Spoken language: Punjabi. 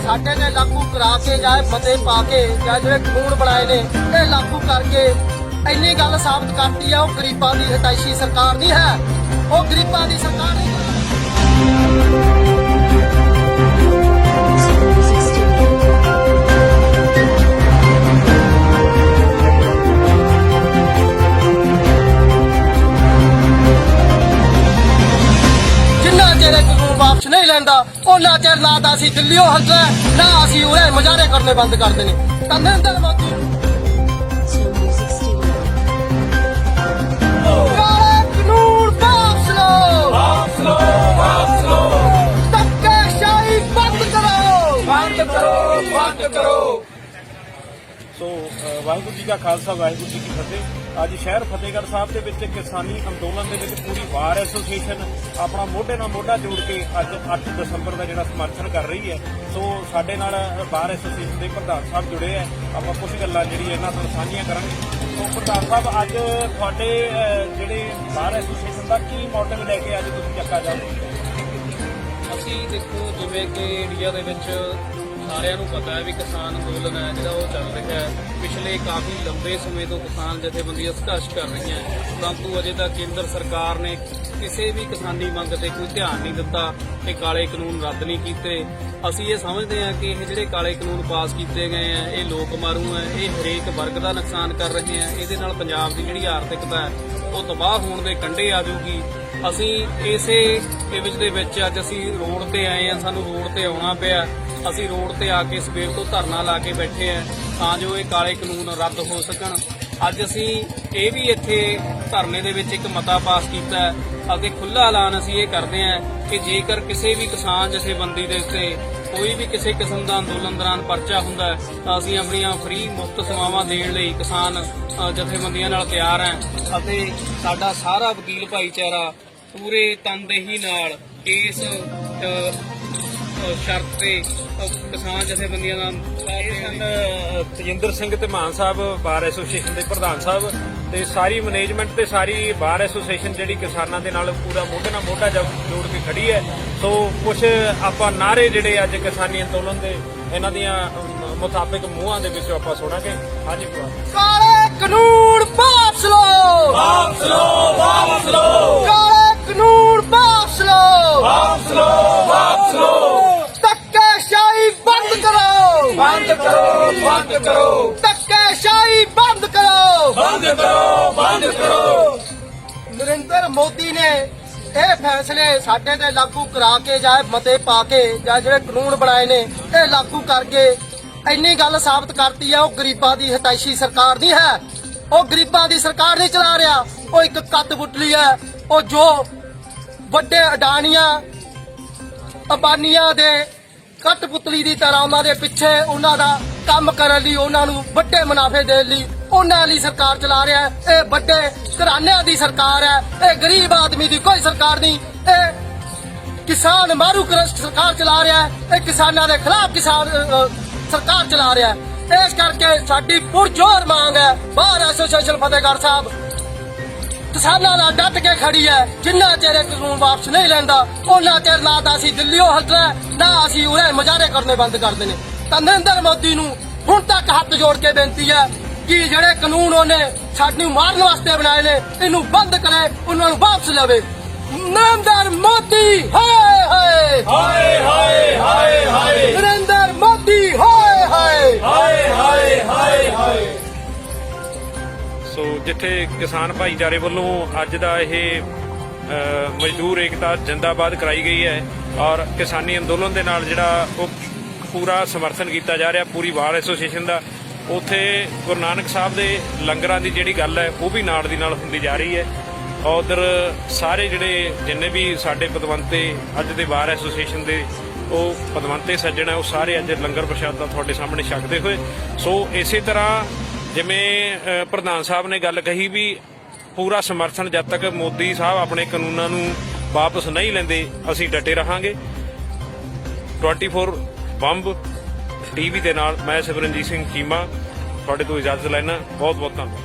ਸਾਡੇ ਨੇ ਲਾਗੂ ਕਰਾ ਕੇ ਜਾਂ ਮਤੇ ਪਾ ਕੇ ਜਾਂ ਜਿਹੜੇ ਕਾਨੂੰਨ ਬਣਾਏ ਨੇ, ਇਹ ਲਾਗੂ ਕਰਕੇ ਇੰਨੀ ਗੱਲ ਸਾਬਤ ਕਰਤੀ ਹੈ ਉਹ ਗਰੀਬਾਂ ਦੀ ਹਤਾਇਸ਼ੀ ਸਰਕਾਰ ਨਹੀਂ ਹੈ। ਉਹ ਗਰੀਬਾਂ ਦੀ ਸਰਕਾਰ ਨਹੀਂ ਲੈਂਦਾ ਉਹਨਾਂ ਚਿਰ ਨਾ ਤਾਂ ਅਸੀਂ ਦਿੱਲੀੋਂ ਹੱਲਣਾ ਨਾ ਅਸੀਂ ਉਰੇ ਮੁਜ਼ਾਹਰੇ ਕਰਨੇ ਬੰਦ ਕਰ ਦੇਣੇ। ਕਰੋ। ਕਰੋ। ਸੋ ਅ, ਵਾਹਿਗੁਰੂ ਜੀ ਕਾ ਖਾਲਸਾ ਵਾਹਿਗੁਰੂ ਜੀ ਕੀ ਫਤਿਹ। ਅੱਜ ਸ਼ਹਿਰ ਫਤਿਹਗੜ੍ਹ ਸਾਹਿਬ ਦੇ ਵਿੱਚ ਕਿਸਾਨੀ ਅੰਦੋਲਨ ਦੇ ਵਿੱਚ ਪੂਰੀ ਬਾਰ ਐਸੋਸੀਏਸ਼ਨ ਆਪਣਾ ਮੋਢੇ ਨਾਲ ਮੋਢਾ ਜੋੜ ਕੇ ਅੱਜ 8 ਦਸੰਬਰ ਦਾ ਜਿਹੜਾ ਸਮਰਥਨ ਕਰ ਰਹੀ ਹੈ। ਸੋ ਸਾਡੇ ਨਾਲ ਬਾਰ ਐਸੋਸੀਏਸ਼ਨ ਦੇ ਪ੍ਰਧਾਨ ਸਾਹਿਬ ਜੁੜੇ ਹੈ। ਆਪਾਂ ਕੁਝ ਗੱਲਾਂ ਜਿਹੜੀ ਇਹਨਾਂ ਨਾਲ ਸਾਂਝੀਆਂ ਕਰਾਂਗੇ। ਸੋ ਪ੍ਰਧਾਨ ਸਾਹਿਬ, ਅੱਜ ਤੁਹਾਡੇ ਜਿਹੜੇ ਬਾਰ ਐਸੋਸੀਏਸ਼ਨ ਦਾ ਕੀ ਮੋਟਿਵ ਲੈ ਕੇ ਅੱਜ ਤੁਸੀਂ ਚੱਕਾ ਜਾਓਗੇ ਅਸੀਂ ਦੇਖੋ, ਜਿਵੇਂ ਕਿ ਇੰਡੀਆ ਦੇ ਵਿੱਚ ਸਾਰਿਆਂ ਨੂੰ ਪਤਾ ਹੈ ਵੀ ਕਿਸਾਨ ਅੰਦੋਲਨ ਹੈ, ਜਿਹੜਾ ਉਹ ਚੱਲ ਰਿਹਾ ਹੈ। ਪਿਛਲੇ ਕਾਫੀ ਲੰਬੇ ਸਮੇਂ ਤੋਂ ਕਿਸਾਨ ਜਥੇਬੰਦੀਆਂ ਸੰਘਰਸ਼ ਕਰ ਰਹੀਆਂ ਪਰੰਤੂ ਅਜੇ ਤੱਕ ਕੇਂਦਰ ਸਰਕਾਰ ਨੇ ਕਿਸੇ ਵੀ ਕਿਸਾਨੀ ਮੰਗ ਤੇ ਕੋਈ ਧਿਆਨ ਨਹੀਂ ਦਿੱਤਾ ਤੇ ਕਾਲੇ ਕਾਨੂੰਨ ਰੱਦ ਨਹੀਂ ਕੀਤੇ। ਅਸੀਂ ਇਹ ਸਮਝਦੇ ਹਾਂ ਕਿ ਇਹ ਜਿਹੜੇ ਕਾਲੇ ਕਾਨੂੰਨ ਪਾਸ ਕੀਤੇ ਗਏ ਆ ਇਹ ਲੋਕ ਮਾਰੂ ਹੈ, ਇਹ ਹਰੇਕ ਵਰਗ ਦਾ ਨੁਕਸਾਨ ਕਰ ਰਹੇ ਆ ਇਹਦੇ ਨਾਲ ਪੰਜਾਬ ਦੀ ਜਿਹੜੀ ਆਰਥਿਕਤਾ ਹੈ, ਉਹ ਤਬਾਹ ਹੋਣ ਦੇ ਕੰਢੇ ਆ ਜਾਊਗੀ। ਅਸੀਂ ਇਸੇ ਇਵਜ ਦੇ ਵਿੱਚ ਅੱਜ ਅਸੀਂ ਰੋਡ ਤੇ ਆਏ ਆ ਸਾਨੂੰ ਰੋਡ ਤੇ ਆਉਣਾ ਪਿਆ। ਅਸੀਂ ਰੋਡ ਤੇ ਆ ਕੇ ਸਵੇਰ ਤੋਂ ਧਰਨਾ ਲਾ ਕੇ ਬੈਠੇ ਆ, ਤਾਂ ਜੋ ਇਹ ਕਾਲੇ ਕਾਨੂੰਨ ਰੱਦ ਹੋ ਸਕਣ। ਅੱਜ ਅਸੀਂ ਇਹ ਵੀ ਇੱਥੇ ਧਰਨੇ ਦੇ ਵਿੱਚ ਇੱਕ ਮਤਾ ਪਾਸ ਕੀਤਾ ਅਤੇ ਖੁੱਲ੍ਹਾ ਐਲਾਨ ਅਸੀਂ ਇਹ ਕਰਦੇ ਹਾਂ ਕਿ ਜੇਕਰ ਕਿਸੇ ਵੀ ਕਿਸਾਨ ਜਥੇਬੰਦੀ ਦੇ ਉੱਤੇ ਕੋਈ ਵੀ ਕਿਸੇ ਕਿਸਮ ਦਾ ਅੰਦੋਲਨ ਦੌਰਾਨ ਪਰਚਾ ਹੁੰਦਾ ਤਾਂ ਅਸੀਂ ਆਪਣੀਆਂ ਫ੍ਰੀ ਮੁਫਤ ਸੇਵਾਵਾਂ ਦੇਣ ਲਈ ਕਿਸਾਨ ਜਥੇਬੰਦੀਆਂ ਨਾਲ ਤਿਆਰ ਹਾਂ ਅਤੇ ਸਾਡਾ ਸਾਰਾ ਵਕੀਲ ਭਾਈਚਾਰਾ ਪੂਰੇ ਤਨਦੇਹੀ ਨਾਲ ਇਸ ਸ਼ਰਤ ਤੇ ਕਿਸਾਨ ਜਥੇਬੰਦੀਆਂ ਦਾ ਇਹ ਸਨ ਅ, ਤਜਿੰਦਰ ਸਿੰਘ ਤੇ ਮਾਨ ਸਾਹਿਬ ਬਾਰ ਐਸੋਸੀਏਸ਼ਨ ਦੇ ਪ੍ਰਧਾਨ ਸਾਹਿਬ ਤੇ ਸਾਰੀ ਮੈਨੇਜਮੈਂਟ ਤੇ ਸਾਰੀ ਬਾਰ ਐਸੋਸੀਏਸ਼ਨ ਜਿਹੜੀ ਕਿਸਾਨਾਂ ਦੇ ਨਾਲ ਪੂਰਾ ਮੋਢੇ ਨਾਲ ਮੋਢਾ ਜੋੜ ਕੇ ਖੜੀ ਹੈ। ਸੋ ਕੁਝ ਆਪਾਂ ਨਾਰੇ ਜਿਹੜੇ ਅੱਜ ਕਿਸਾਨੀ ਅੰਦੋਲਨ ਦੇ ਇਹਨਾਂ ਦੀਆਂ ਮੁਤਾਬਿਕ ਮੂੰਹਾਂ ਦੇ ਵਿੱਚ ਆਪਾਂ ਸੁਣਾਂਗੇ। ਹਾਂਜੀ ਕਾਲੇ ਕਾਨੂੰਨ ਵਾਪਸ ਲਓ। ਵਾਪਸ ਲਓ ਵਾਪਸ ਲਓ। ਕਾਲੇ ਕਾਨੂੰਨ ਵਾਪਸ ਲਓ। ਵਾਪਸ ਲਓ। ਕਰੋ ਬੰਦ ਕਰੋ ਬੰਦ ਕਰੋ ਧੱਕੇਸ਼ਾਹੀ ਬੰਦ ਕਰੋ। ਬੰਦ ਕਰੋ ਬੰਦ ਕਰੋ। ਨਰਿੰਦਰ ਮੋਦੀ ਨੇ ਇਹ ਫੈਸਲੇ ਸਾਡੇ ਤੇ ਲਾਗੂ ਕਰਾ ਕੇ ਜਾਂ ਮਤੇ ਪਾ ਕੇ ਜਾਂ ਜਿਹੜੇ ਕਾਨੂੰਨ ਬਣਾਏ ਨੇ ਇਹ ਲਾਗੂ ਕਰਕੇ ਇੰਨੀ ਗੱਲ ਸਾਬਤ ਕਰਤੀ ਹੈ ਉਹ ਗਰੀਬਾਂ ਦੀ ਹਤਾਇਸ਼ੀ ਸਰਕਾਰ ਨਹੀਂ ਹੈ। ਉਹ ਗਰੀਬਾਂ ਦੀ ਸਰਕਾਰ ਨਹੀਂ ਚਲਾ ਰਿਹਾ। ਉਹ ਇੱਕ ਕੱਤ ਬੁੱਟਲੀ ਹੈ। ਉਹ ਜੋ ਵੱਡੇ ਅਡਾਨੀਆਂ ਅਬਾਨੀਆਂ ਦੇ ਕਟਪੁਤਲੀ ਦੀ ਤਰ੍ਹਾਂ ਉਹਨਾਂ ਦੇ ਪਿੱਛੇ ਉਹਨਾਂ ਦਾ ਕੰਮ ਕਰਨ ਲਈ, ਉਹਨਾਂ ਨੂੰ ਵੱਡੇ ਮੁਨਾਫੇ ਦੇਣ ਲਈ ਉਹਨਾਂ ਲਈ ਸਰਕਾਰ ਚਲਾ ਰਿਹਾ ਹੈ। ਇਹ ਵੱਡੇ ਘਰਾਣਿਆਂ ਦੀ ਸਰਕਾਰ ਹੈ। ਇਹ ਗਰੀਬ ਆਦਮੀ ਦੀ ਕੋਈ ਸਰਕਾਰ ਨਹੀਂ। ਇਹ ਕਿਸਾਨ ਮਾਰੂ ਕਰਸਟ ਸਰਕਾਰ ਚਲਾ ਰਿਹਾ ਹੈ। ਇਹ ਕਿਸਾਨਾਂ ਦੇ ਖਿਲਾਫ ਕਿਸਾਨ ਸਰਕਾਰ ਚਲਾ ਰਿਹਾ ਹੈ। ਇਸ ਕਰਕੇ ਸਾਡੀ ਪੁਰਜੋਰ ਮੰਗ ਹੈ। ਬਾਹਰ ਐਸੋਸੀਏਸ਼ਨ ਫਤਿਹਗੜ੍ਹ ਸਾਹਿਬ ਕਿਸਾਨਾਂ ਨਾਲ ਡਟ ਕੇ ਖੜੀ ਹੈ ਜਿੰਨਾ ਚਿਰ ਇਹ ਕਾਨੂੰਨ ਵਾਪਸ ਨਹੀਂ ਲੈਂਦਾ ਉਹਨਾਂ ਚਿਰ ਨਾ ਤਾਂ ਅਸੀਂ ਦਿੱਲੀੋਂ ਹੱਲਣਾ ਨਾ ਅਸੀਂ ਉਰੇ ਮੁਜ਼ਾਹਰੇ ਕਰਨੇ ਬੰਦ ਕਰ ਦੇਣੇ। ਤਾਂ ਨਰਿੰਦਰ ਮੋਦੀ ਨੂੰ ਹੁਣ ਤੱਕ ਹੱਥ ਜੋੜ ਕੇ ਬੇਨਤੀ ਹੈ ਕਿ ਜਿਹੜੇ ਕਾਨੂੰਨ ਉਹਨੇ ਸਾਨੂੰ ਮਾਰਨ ਵਾਸਤੇ ਬਣਾਏ ਨੇ, ਇਹਨੂੰ ਬੰਦ ਕਰੇ, ਉਹਨਾਂ ਨੂੰ ਵਾਪਸ ਲਵੇ। ਨਰਿੰਦਰ ਮੋਦੀ, ਹਾਏ ਹਾਏ! ਹਾਏ ਹਾਏ ਹਾਏ! ਜਿੱਥੇ ਕਿਸਾਨ ਭਾਈਚਾਰੇ ਵੱਲੋਂ ਅੱਜ ਦਾ ਇਹ ਮਜ਼ਦੂਰ ਏਕਤਾ ਜਿੰਦਾਬਾਦ ਕਰਾਈ ਗਈ ਹੈ ਔਰ ਕਿਸਾਨੀ ਅੰਦੋਲਨ ਦੇ ਨਾਲ ਜਿਹੜਾ ਉਹ ਪੂਰਾ ਸਮਰਥਨ ਕੀਤਾ ਜਾ ਰਿਹਾ, ਪੂਰੀ ਬਾਰ ਐਸੋਸੀਏਸ਼ਨ ਦਾ, ਉਥੇ ਗੁਰੂ ਨਾਨਕ ਸਾਹਿਬ ਦੇ ਲੰਗਰਾਂ ਦੀ ਜਿਹੜੀ ਗੱਲ ਹੈ, ਉਹ ਵੀ ਨਾਲ ਦੀ ਨਾਲ ਹੁੰਦੀ ਜਾ ਰਹੀ ਹੈ ਉਧਰ ਸਾਰੇ ਜਿਹੜੇ ਜਿੰਨੇ ਵੀ ਸਾਡੇ ਪਦਵੰਤੇ ਅੱਜ ਦੇ ਬਾਰ ਐਸੋਸੀਏਸ਼ਨ ਦੇ ਉਹ ਪਦਵੰਤੇ ਸੱਜਣ ਹੈ, ਉਹ ਸਾਰੇ ਅੱਜ ਲੰਗਰ ਪ੍ਰਸ਼ਾਦ ਦਾ ਤੁਹਾਡੇ ਸਾਹਮਣੇ ਛਕਦੇ ਹੋਏ, ਸੋ ਇਸੇ ਤਰ੍ਹਾਂ ਜਿਵੇਂ ਪ੍ਰਧਾਨ ਸਾਹਿਬ ਨੇ ਗੱਲ ਕਹੀ ਵੀ ਪੂਰਾ ਸਮਰਥਨ ਜਦ ਤੱਕ ਮੋਦੀ ਸਾਹਿਬ ਆਪਣੇ ਕਾਨੂੰਨਾਂ ਨੂੰ ਵਾਪਸ ਨਹੀਂ ਲੈਂਦੇ, ਅਸੀਂ ਡਟੇ ਰਹਾਂਗੇ। 24 ਬੰਬ ਟੀਵੀ ਦੇ ਨਾਲ ਮੈਂ ਸਿਮਰਨਜੀਤ ਸਿੰਘ ਚੀਮਾ ਤੁਹਾਡੇ ਤੋਂ ਇਜਾਜ਼ਤ ਲੈਣਾ। ਬਹੁਤ ਬਹੁਤ ਧੰਨਵਾਦ।